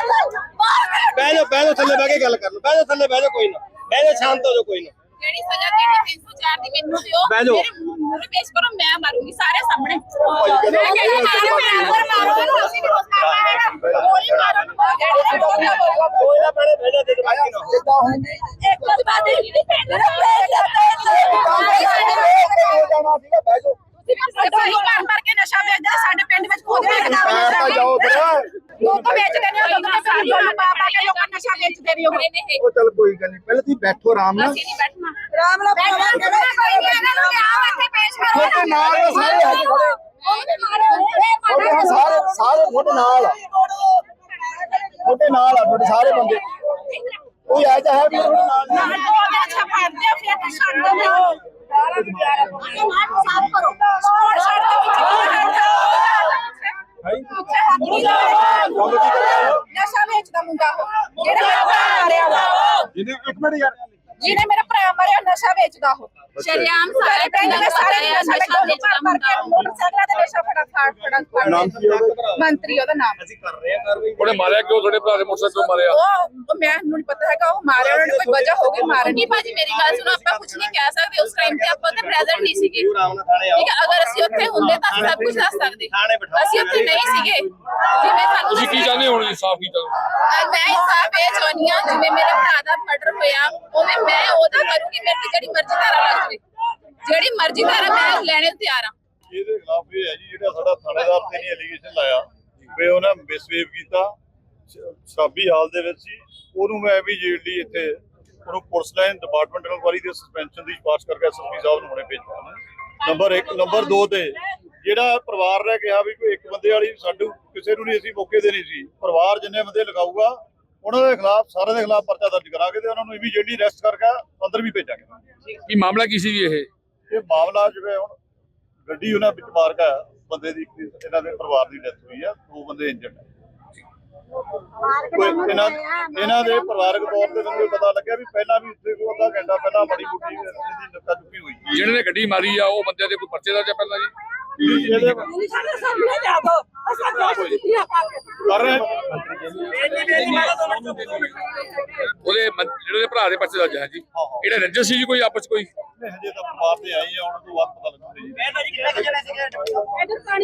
ਬਹਿ ਜਾਓ ਬਹਿ ਜਾਓ ਥੱਲੇ ਬਹਿ ਕੇ ਗੱਲ ਕਰ ਲਓ ਬਹਿ ਜਾਓ ਥੱਲੇ ਬਹਿ ਜਾਓ ਕੋਈ ਨਾ ਬਹਿ ਜਾਓ ਸ਼ਾਂਤ ਹੋ ਜਾਓ ਕੋਈ ਨਾ ਜਿਹੜੀ ਸਜ਼ਾ ਦੇਣੀ 304 ਦੀ ਮੈਨੂੰ ਦਿਓ ਬਹਿ ਜਾਓ। ਮੇਰੇ ਮੂਹਰੇ ਪੇਸ਼ ਕਰੋ ਮੈਂ ਮਾਰੂੰਗੀ ਸਾਰੇ ਸਾਹਮਣੇ ਮੈਂ ਕਹਿੰਦੀ ਮਾਰੋ ਮੈਂ ਅੰਦਰ ਮਾਰੋ ਇਹਨੂੰ ਅਸੀਂ ਵੀ ਕੁਛ ਕਰਨਾ ਹੈਗਾ ਗੋਲੀ ਮਾਰੋ ਜਿਹੜੀ ਸਜ਼ਾ ਬੋਲੋ ਕੋਈ ਨਾ ਬਹਿ ਬਹਿ ਜਾ ਤੇ ਬਾਕੀ ਨਾ ਇੱਕ ਵਾਰ ਬਾਅਦ ਇਹ ਪਿੰਡ ਦਾ ਪ੍ਰੇਸ ਸਾਡੀ ਮਾਰ ਮਾਰ ਕੇ ਨਸ਼ਾ ਵੇਚਦੇ ਸਾਡੇ ਪਿੰਡ ਵਿੱਚ ਖੁਦ ਵੇਚਦਾ ਪੈਰ ਤਾਂ ਜਾਓ ਫਿਰ ਲੋਕ ਵੇਚਦੇ ਨੇ ਲੋਕ ਨੇ ਸਾਡੀ ਲੋਕ ਪਾਪਾ ਕੇ ਲੋਕਾਂ ਨੂੰ ਨਸ਼ਾ ਵੇਚਦੇ ਨੇ ਉਹ। ਉਹ ਚੱਲ ਕੋਈ ਗੱਲ ਨਹੀਂ ਪਹਿਲਾਂ ਤੁਸੀਂ ਬੈਠੋ ਆਰਾਮ ਨਾਲ। ਅਸੀਂ ਨਹੀਂ ਬੈਠਣਾ। ਰਾਮ ਨਾਲ ਬੈਠਣਾ ਕੋਈ ਨਹੀਂ ਇਹਨਾਂ ਨੂੰ ਲਿਆਓ ਇੱਥੇ ਪੇਸ਼ ਕਰੋ। ਤੁਹਾਡੇ ਨਾਲ ਤਾਂ ਸਾਰੇ। ਹੈਗੇ ਖੜੇ ਉਹ ਵੀ ਮਾਰੋ ਇਹ ਹਾਂ ਸਾਰੇ ਸਾਰੇ ਤੁਹਾਡੇ ਨਾਲ ਆ। ਤੁਹਾਡੇ ਨਾਲ ਆ ਤੁਹਾਡੇ ਸਾਰੇ ਬੰਦੇ। ਕੋਈ ਆ ਜਾ ਹੈ ਵੀ ਤੁਹਾਡੇ ਨਾਲ ਨਾ। ਦੋ ਦੇ ਅੱਛਾ ਫੜਦੇ ਫਿਰ ਤਾਂ ਛੱਡ ਦਿੰਦੇ ਹੋ ਸਾਫ਼ ਕਰੋ। ਛੱਡ ਦੇ ਵਿੱਚ ਨਸ਼ਾ ਵੇਚਦਾ ਮੁੰਡਾ ਉਹ ਜਿਹੜਾ ਮੇਰਾ ਭਰਾ ਮਾਰਿਆ ਵਾ ਜਿਹਨੇ ਇੱਕ ਮਿੰਟ ਯਾਰ। ਜਿਹਨੇ ਮੇਰਾ ਭਰਾ ਮਾਰਿਆ ਨਸ਼ਾ ਵੇਚਦਾ ਉਹ। ਸ਼ਰਿਆਮ ਸਾਰੇ ਪਿੰਡ ਦੇ ਸਾਰੇ ਨਸ਼ਾ ਵੇਚਦਾ ਕਰਕੇ ਮੋਟਰਸਾਈਕਲਾਂ ਤੇ ਨਸ਼ਾ ਫੜਾ ਫੜ ਫੜਾ ਫੜ। ਨਾਮ ਕੀ ਹੈ ਉਹਦਾ? ਮੰਤਰੀ ਉਹਦਾ ਨਾਮ। ਅਸੀਂ ਕਰ ਰਹੇ ਹਾਂ ਕਾਰਵਾਈ। ਉਹਨੇ ਮਾਰਿਆ ਕਿਉਂ? ਤੁਹਾਡੇ ਭਰਾ ਦੇ ਮੋਟਰਸਾਈਕਲ ਕਿਉਂ ਮਾਰਿਆ? ਉਹ ਉਹ ਮੈਨੂੰ ਨਹੀਂ ਪਤਾ ਹੈਗਾ ਉਹ ਮਾਰਿਆ ਉਹਨਾਂ ਨੇ ਕੋਈ ਵਜ੍ਹਾ ਹੋ ਗਈ ਮਾਰਨ ਨਹੀਂ ਭਾਜੀ ਮੇਰੀ ਗੱਲ ਸੁਣੋ ਆਪਾਂ ਕੁਝ ਨਹੀਂ ਕਹਿ ਸਕਦੇ ਉਸ ਟਾਈਮ ਤੇ ਆਪਾਂ ਤੇ ਪ੍ਰੈਜ਼ੈਂਟ ਨਹੀਂ ਸੀਗੇ। ਠੀਕ ਹੈ ਅਗਰ ਅਸੀਂ ਉੱਥੇ ਹੁੰਦੇ ਤਾਂ ਸਭ ਕੁਝ ਦੱਸ ਸਕਦੇ। ਅਸੀਂ ਉੱਥੇ ਨਹੀਂ ਸੀਗੇ। ਜਿਵੇਂ ਸਾਨੂੰ ਤੁਸੀਂ ਕੀ ਚਾਹੁੰਦੇ ਹੋ ਹੁਣ ਇਨਸਾਫ ਕੀ ਚਾਹੁੰਦੇ ਮੈਂ ਇਨਸਾਫ ਇਹ ਚਾਹੁੰਦੀ ਜਿਵੇਂ ਮੇਰੇ ਭਰਾ ਦਾ ਮਰਡਰ ਹੋਇਆ ਉਵੇਂ ਮੈਂ ਉਹਦਾ ਕਰੂੰਗੀ ਮੇਰੇ ਤੇ ਜਿਹੜੀ ਮਰਜ਼ੀ ਧਾਰਾ ਲੱਗ ਜਾਵੇ ਜਿਹੜੀ ਮਰਜ਼ੀ ਧਾਰਾ, ਮੈਂ ਲੈਣੇ ਨੂੰ ਤਿਆਰ ਹਾਂ। ਇਹਦੇ ਖਿਲਾਫ ਇਹ ਹੈ ਜੀ, ਜਿਹੜਾ ਸਾਡਾ ਥਾਣੇਦਾਰ ਤੇ ਨਹੀਂ ਐਲੀਗੇਸ਼ਨ ਲਾਇਆ, ਵੀ ਉਹਨੇ ਮਿਸਵੇਵ ਕੀਤਾ। ਸ਼ਰਾਬੀ ਹਾਲ ਦੇ ਵਿੱਚ ਸੀ। ਉਹਨੂੰ ਮੈਂ ਵੀ ਜੇਲ੍ਹ ਇੱਥੇ, ਉਹਨੂੰ ਪੁਲਿਸ ਲਾਈਨ ਡਿਪਾਰਟਮੈਂਟ ਇਨਕੁਆਰੀ ਦੇ ਸਸਪੈਂਸ਼ਨ ਦੀ ਸਿਫਾਰਿਸ਼ ਕਰਕੇ ਐਸਐਸਪੀ ਸਾਹਿਬ ਨੂੰ ਹੁਣੇ ਭੇਜਿਆ। ਨੰਬਰ 1 ਨੰਬਰ 2 ਤੇ, ਜਿਹੜਾ ਪਰਿਵਾਰ ਨੇ ਕਿਹਾ ਵੀ ਕੋਈ ਇੱਕ ਬੰਦੇ ਵਾਲੀ, ਸਾਡੂ ਕਿਸੇ ਨੂੰ ਨਹੀਂ, ਅਸੀਂ ਮੌਕੇ ਦੇ ਨਹੀਂ ਸੀ। ਪਰਿਵਾਰ ਜਿੰਨੇ ਬੰਦੇ ਲਗਾਊਗਾ ਉਹਨਾਂ ਦੇ ਖਿਲਾਫ ਸਾਰਿਆਂ ਦੇ ਖਿਲਾਫ ਪਰਚਾ ਦਰਜ ਕਰਾਂਗੇ ਤੇ ਉਹਨਾਂ ਨੂੰ ਇਮੀਡੀਏਟਲੀ ਅਰੈਸਟ ਕਰਕੇ ਅੰਦਰ ਵੀ ਭੇਜਾਂਗੇ। ਕੀ ਮਾਮਲਾ ਕੀ ਸੀ ਜੀ ਇਹ? ਇਹ ਮਾਮਲਾ ਜਿਵੇਂ ਹੁਣ ਗੱਡੀ ਉਹਨਾਂ ਵਿੱਚ ਮਾਰ ਗਿਆ ਬੰਦੇ ਦੀ ਇਹਨਾਂ ਦੇ ਪਰਿਵਾਰ ਦੀ ਡੈਥ ਹੋਈ ਆ ਦੋ ਬੰਦੇ ਇੰਜਰਡ ਇਹਨਾਂ ਇਹਨਾਂ ਦੇ ਪਰਿਵਾਰਕ ਤੌਰ ਤੇ ਮੈਨੂੰ ਇਹ ਪਤਾ ਲੱਗਿਆ ਵੀ ਪਹਿਲਾਂ ਵੀ ਇੱਥੇ ਕੋਈ ਅੱਧਾ ਘੰਟਾ ਪਹਿਲਾਂ ਬੜੀ ਬੁੱਢੀ ਇਹਦੀ ਨੱਕਾ ਚੁੱਕੀ ਹੋਈ ਸੀ। ਜਿਹਨੇ ਨੇ ਗੱਡੀ ਮਾਰੀ ਆ ਉਹ ਬੰਦੇ ਦੇ ਕੋਈ ਪਰਚੇ ਦਾ ਜਾਂ ਪਹਿਲਾਂ ਜੀ? ਇਹਦੇ ਸਾਹਮਣੇ ਲਿਆ ਦੋ। ਅਸਾਂ ਦੋਸਤ ਕੀਤੀਆਂ ਕਰ ਰਹੇ ਉਹਦੇ ਮੰ- ਜਿਹੜੇ ਭਰਾ ਦੇ ਪਰਚੇ ਦਾ ਜਾਂ ਜੀ। ਇਹਦੇ ਰੰਜਸ ਸੀ ਜੀ ਕੋਈ ਆਪਸ 'ਚ ਕੋਈ? ਹਜੇ ਤਾਂ ਪਰਿਵਾਰ ਤੇ ਆਈ ਆ ਉਹਨਾਂ ਤੋਂ ਬਾਅਦ ਪਤਾ ਲੱਗੂਗਾ ਜੀ। ਕਹਿੰਦਾ ਜੀ ਕਿੰਨੇ ਕੁ ਜਣੇ ਸੀਗੇ?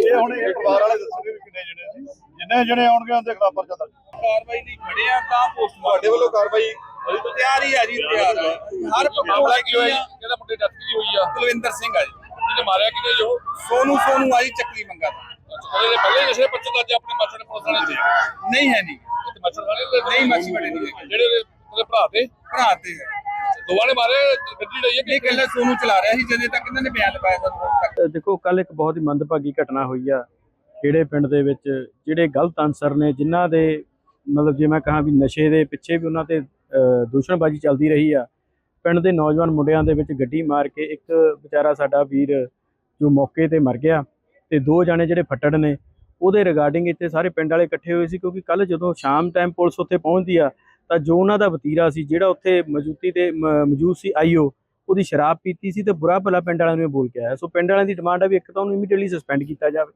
ਇਹ ਹੁਣ ਇਹ ਪਰਿਵਾਰ ਵਾਲੇ ਦੱਸਣਗੇ ਵੀ ਕਿੰਨੇ ਜਣੇ ਸੀ। ਜਿੰਨੇ ਜਣੇ ਆਉਣਗੇ ਉਹਦੇ ਖਿਲਾਫ ਪਰਚਾ ਦਰਜ ਕਾਰਵਾਈ ਨਹੀਂ ਖੜੇ ਆ ਤਾਂ ਪੋਸਟ ਤੁਹਾਡੇ ਵੱਲੋਂ ਕਾਰਵਾਈ ਤਿਆਰ ਹੀ ਆ ਜੀ ਤਿਆਰ। ਆ। ਹਰ ਮਾਮਲਾ ਕੀ ਹੋਇਆ ਜੀ? ਜਿਹੜਾ ਮੁੰਡੇ ਡੈਥ ਕੀ ਹੋਈ ਆ। ਕੁਲਵਿੰਦਰ ਸਿੰਘ ਆ ਜੀ। ਜਿਹਨੇ ਮਾਰਿਆ ਕਿਹਨੇ ਜੋ ਸੋਨੂ ਸੋਨੂ ਆਈ ਚੱਕਲੀ ਮੰਗਾ। ਦਾ ਉਹਦੇ ਦੇ ਪਹਿਲੇ ਜਿਹੜੇ ਪਰਚੇ ਦਾ ਜਾਂ ਆਪਣੇ ਮਾਸਟਰ ਨੇ ਪੁਲਿਸ ਵਾਲੇ ਦੇ ਨਹੀਂ ਹੈ ਨਹੀਂ। ਦੇ ਨਹੀਂ ਮਾਸੀ ਵਾਲੇ ਨਹੀਂ ਹੈਗੇ। ਜਿਹੜੇ ਉਹਦੇ- ਉਹਦੇ ਭਰਾ ਦੇ ਭਰਾ ਤੇ ਹੈ। ਦੋਵਾਂ ਨੇ ਮਾਰੇ ਗੱਡੀ ਲਈ ਹੈ ਇਹ ਕਿ ਕੱਲਾ ਸੋਨੂ ਚਲਾ ਰਿਹਾ ਸੀ ਜਦੋਂ ਤੱਕ ਇਹਨਾਂ ਨੇ ਬਿਆਨ ਲਗਾਇਆ ਸਾਨੂੰ ਹੁਣ ਤੱਕ। ਅ, ਦੇਖੋ ਕੱਲ ਇੱਕ ਬਹੁਤ ਹੀ ਮੰਦਭਾਗੀ ਘਟਨਾ ਹੋਈ ਆ। ਜਿਹੜੇ ਪਿੰਡ ਦੇ ਵਿੱਚ ਜਿਹੜੇ ਗਲਤ ਅਨਸਰ ਨੇ ਜਿਨ੍ਹਾਂ ਦੇ ਮਤਲਬ ਜੇ ਮੈਂ ਕਹਾਂ ਵੀ ਨਸ਼ੇ ਦੇ ਪਿੱਛੇ ਵੀ ਉਹਨਾਂ ਤੇ ਦੂਸ਼ਣਬਾਜ਼ੀ ਚੱਲਦੀ ਰਹੀ ਆ। ਪਿੰਡ ਦੇ ਨੌਜਵਾਨ ਮੁੰਡਿਆਂ ਦੇ ਵਿੱਚ ਗੱਡੀ ਮਾਰ ਕੇ ਇੱਕ ਵਿਚਾਰਾ ਸਾਡਾ ਵੀਰ ਜੋ ਮੌਕੇ ਤੇ ਮਰ ਗਿਆ ਤੇ ਦੋ ਜਾਣੇ ਜਿਹੜੇ ਫੱਟੜ ਨੇ ਉਹਦੇ ਰਿਗਾਰਡਿੰਗ ਇੱਥੇ ਸਾਰੇ ਪਿੰਡ ਵਾਲੇ ਇਕੱਠੇ ਹੋਏ ਸੀ ਕਿਉਂਕਿ ਕੱਲ ਜਦੋਂ ਸ਼ਾਮ ਟਾਈਮ ਪੁਲਿਸ ਉੱਥੇ ਪਹੁੰਚਦੀ ਆ, ਤਾਂ ਜੋ ਉਹਨਾਂ ਦਾ ਵਤੀਰਾ ਸੀ, ਜਿਹੜਾ ਉੱਥੇ ਮੌਜੂਦੀ ਤੇ ਮ- ਮੌਜੂਦ ਸੀ ਆਈਓ ਉਹਦੀ ਸ਼ਰਾਬ ਪੀਤੀ ਸੀ ਤੇ ਬੁਰਾ ਭਲਾ ਪਿੰਡ ਵਾਲਿਆਂ ਨੂੰ ਇਹ ਬੋਲ ਕੇ ਆਇਆ। ਸੋ ਪਿੰਡ ਵਾਲਿਆਂ ਦੀ ਡਿਮਾਂਡ ਹੈ ਵੀ ਇੱਕ ਤਾਂ ਉਹਨੂੰ ਇਮੀਡੀਏਟਲੀ ਸਸਪੈਂਡ ਕੀਤਾ ਜਾਵੇ।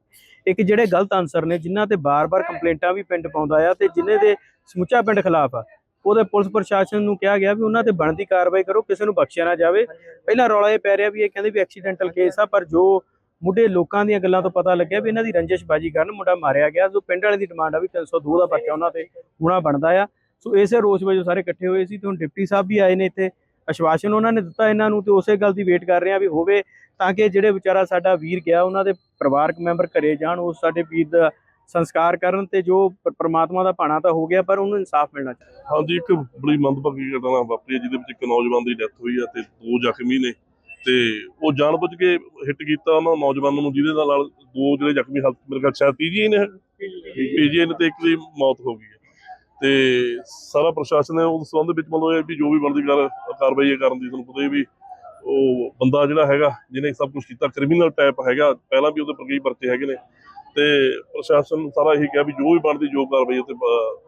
ਇੱਕ ਜਿਹੜੇ ਗਲਤ ਅਨਸਰ ਨੇ, ਜਿਨ੍ਹਾਂ ਤੇ ਬਾਰ-ਬਾਰ ਕੰਪਲੇਂਟਾਂ ਵੀ ਪਿੰਡ ਪਾਉਂਦਾ ਆ ਤੇ ਜਿਨ੍ਹਾਂ ਦੇ ਸਮੁੱਚਾ ਪਿੰਡ ਖਿਲਾਫ ਆ, ਉਹਦੇ ਪੁਲਿਸ ਪ੍ਰਸ਼ਾਸਨ ਨੂੰ ਕਿਹਾ ਗਿਆ ਵੀ ਉਹਨਾਂ ਤੇ ਬਣਦੀ ਕਾਰਵਾਈ ਕਰੋ, ਕਿਸੇ ਨੂੰ ਬਖਸ਼ਿਆ ਨਾ ਜਾਵੇ। ਪਹਿਲਾਂ ਰੌਲਾ ਇਹ ਪੈ ਰਿਹਾ ਵੀ ਇਹ ਕਹਿੰਦੇ ਵੀ ਐਕਸੀਡੈਂਟਲ ਕੇਸ ਆ, ਪਰ ਜੋ ਮੁੱਢੇ ਲੋਕਾਂ ਦੀਆਂ ਗੱਲਾਂ ਤੋਂ ਪਤਾ ਲੱਗਿਆ ਵੀ ਇਹਨਾਂ ਦੀ ਰੰਜਿਸ਼ਬਾਜੀ ਕਾਰਨ ਮੁੰਡਾ ਮਾਰਿਆ ਗਿਆ। ਸੋ ਪਿੰਡ ਵਾਲੇ ਦੀ ਡਿਮਾਂਡ ਆ ਵੀ 302 ਦਾ ਪਰਚਾ ਉਹਨਾਂ ਤੇ ਹੋਣਾ ਬਣਦਾ ਆ। ਸੋ ਇਸੇ ਰੋਸ ਵਜੋਂ ਸਾਰੇ ਇਕੱਠੇ ਹੋਏ ਸੀ ਤੇ ਹੁਣ ਡਿਪਟੀ ਸਾਹਿਬ ਵੀ ਆਏ ਨੇ ਇੱਥੇ। ਅਸ਼ਵਾਸਨ ਉਹਨਾਂ ਨੇ ਦਿੱਤਾ ਇਹਨਾਂ ਨੂੰ ਤੇ ਉਸੇ ਗੱਲ ਦੀ ਵੇਟ ਕਰ ਰਹੇ ਆ ਵੀ ਹੋਵੇ ਤਾਂ ਕਿ ਜਿਹੜੇ ਵਿਚਾਰਾ ਸਾਡਾ ਵੀਰ ਗਿਆ, ਉਹਨਾਂ ਦੇ ਪਰਿਵਾਰਕ ਮੈਂਬਰ ਘਰੇ ਜਾਣ ਉਸ ਸਾਡੇ ਵੀਰ ਦਾ ਸੰਸਕਾਰ ਕਰਨ ਤੇ ਜੋ ਪ- ਪ੍ਰਮਾਤਮਾ ਦਾ ਭਾਣਾ ਤਾਂ ਹੋ ਗਿਆ, ਪਰ ਉਹਨੂੰ ਇਨਸਾਫ ਮਿਲਣਾ ਚਾਹੀਦਾ। ਹਾਂਜੀ, ਇੱਕ ਬੜੀ ਮੰਦਭਾਗੀ ਘਟਨਾ ਵਾਪਰੀ ਹੈ ਜਿਹਦੇ ਵਿੱਚ ਇੱਕ ਨੌਜਵਾਨ ਦੀ ਡੈਥ ਹੋਈ ਹੈ ਤੇ ਦੋ ਜ਼ਖਮੀ ਨੇ। ਤੇ ਉਹ ਜਾਣਬੁੱਝ ਕੇ ਹਿੱਟ ਕੀਤਾ ਉਹਨਾਂ ਨੌਜਵਾਨਾਂ ਨੂੰ, ਜਿਹਦੇ ਨਾਲ ਦੋ ਜਿਹੜੇ ਜ਼ਖਮੀ ਹਾਲਤ ਮੇਰੇ ਖਿਆਲ ਸ਼ਾਇਦ ਪੀਜੀਆਈ ਨੇ ਪੀਜੀਆਈ ਨੇ ਤੇ ਇੱਕ ਦੀ ਮੌਤ ਹੋ ਗਈ ਹੈ। ਤੇ ਸਾਰਾ ਪ੍ਰਸ਼ਾਸਨ ਹੈ ਉਸ ਸੰਬੰਧ ਵਿੱਚ ਮਤਲਬ ਵੀ ਜੋ ਵੀ ਬਣਦੀ ਕਰ, ਕਾਰਵਾਈ ਕਰਨ ਦੀ ਤੁਹਾਨੂੰ ਪਤਾ ਹੀ ਵੀ ਉਹ ਬੰਦਾ ਜਿਹੜਾ ਹੈਗਾ, ਜਿਹਨੇ ਸਭ ਕੁਝ ਕੀਤਾ ਕ੍ਰਿਮੀਨਲ ਟਾਈਪ ਹੈਗਾ, ਪਹਿਲਾਂ ਵੀ ਉਹਦੇ ਪਰ ਕਈ ਪਰਚੇ ਹੈਗੇ ਨੇ। ਤੇ ਪ੍ਰਸ਼ਾਸਨ ਸਾਰਾ ਇਹੀ ਕਿਹਾ ਵੀ ਜੋ ਵੀ ਬਣਦੀ, ਜੋ ਕਾਰਵਾਈ ਉਹ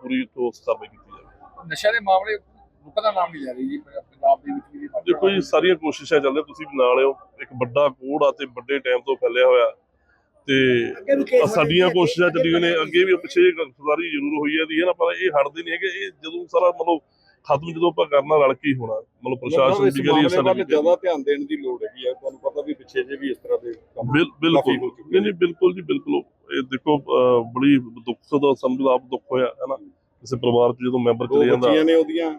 ਪੂਰੀ ਠੋਸ ਕਾਰਵਾਈ ਕੀਤੀ ਜਾਵੇ। ਨਸ਼ਾ ਦੇ ਮਾਮਲੇ ਲੋਕਾਂ ਦਾ ਨਾਮ ਨਹੀਂ ਲੈ ਰਹੀ ਜੀ ਪੰਜਾਬ ਦੇ ਵਿੱਚ ਵੀ ਦੇਖੋ ਜੀ ਸਾਰੀਆਂ ਕੋਸ਼ਿਸ਼ਾਂ ਚੱਲ ਰਹੀਆਂ ਤੁਸੀਂ ਵੀ ਨਾਲ ਹੋ ਇੱਕ ਵੱਡਾ ਕੋੜ ਆ ਤੇ ਵੱਡੇ ਟਾਈਮ ਤੋਂ ਫੈਲਿਆ ਹੋਇਆ। ਤੇ ਸਾਡੀਆਂ ਕੋਸ਼ਿਸ਼ਾਂ ਚੱਲੀਆਂ ਨੇ। ਅੱਗੇ ਵੀ ਪਿੱਛੇ ਗ੍ਰਿਫਤਾਰੀ ਜ਼ਰੂਰ ਹੋਈ ਹੈ ਦੀ ਹੈ ਨਾ? ਪਰ ਇਹ ਹਟਦੇ ਨਹੀਂ ਹੈਗੇ। ਇਹ ਜਦੋਂ ਸਾਰਾ ਮਤਲਬ ਖਤਮ ਜਦੋਂ ਆਪਾਂ ਕਰਨਾ ਰਲ ਕੇ ਹੀ ਹੋਣਾ। ਮਤਲਬ ਪ੍ਰਸ਼ਾਸਨ ਦੀ ਕਰੀ ਸਾਡੀ ਜ਼ਿਆਦਾ ਧਿਆਨ ਦੇਣ ਦੀ ਲੋੜ ਹੈਗੀ ਹੈ ਤੁਹਾਨੂੰ ਪਤਾ ਵੀ ਪਿੱਛੇ ਜੇ ਵੀ ਇਸ ਤਰ੍ਹਾਂ ਦੇ ਕੰਮ ਬਿਲ- ਬਿਲਕੁਲ। ਨਹੀਂ ਨਹੀਂ ਬਿਲਕੁਲ ਜੀ ਬਿਲਕੁਲ। ਇਹ ਦੇਖੋ ਬੜੀ ਦੁੱਖ ਦਾ ਸਮਝ ਆਪ ਦੁੱਖ ਹੋਇਆ ਹੈ ਨਾ? ਕਿਸੇ ਪਰਿਵਾਰ ਚ ਜਦੋਂ ਮੈਂਬਰ ਚਲੇ ਜਾਂਦਾ। ਬੱਚੀਆਂ ਨੇ ਉਹਦੀਆਂ।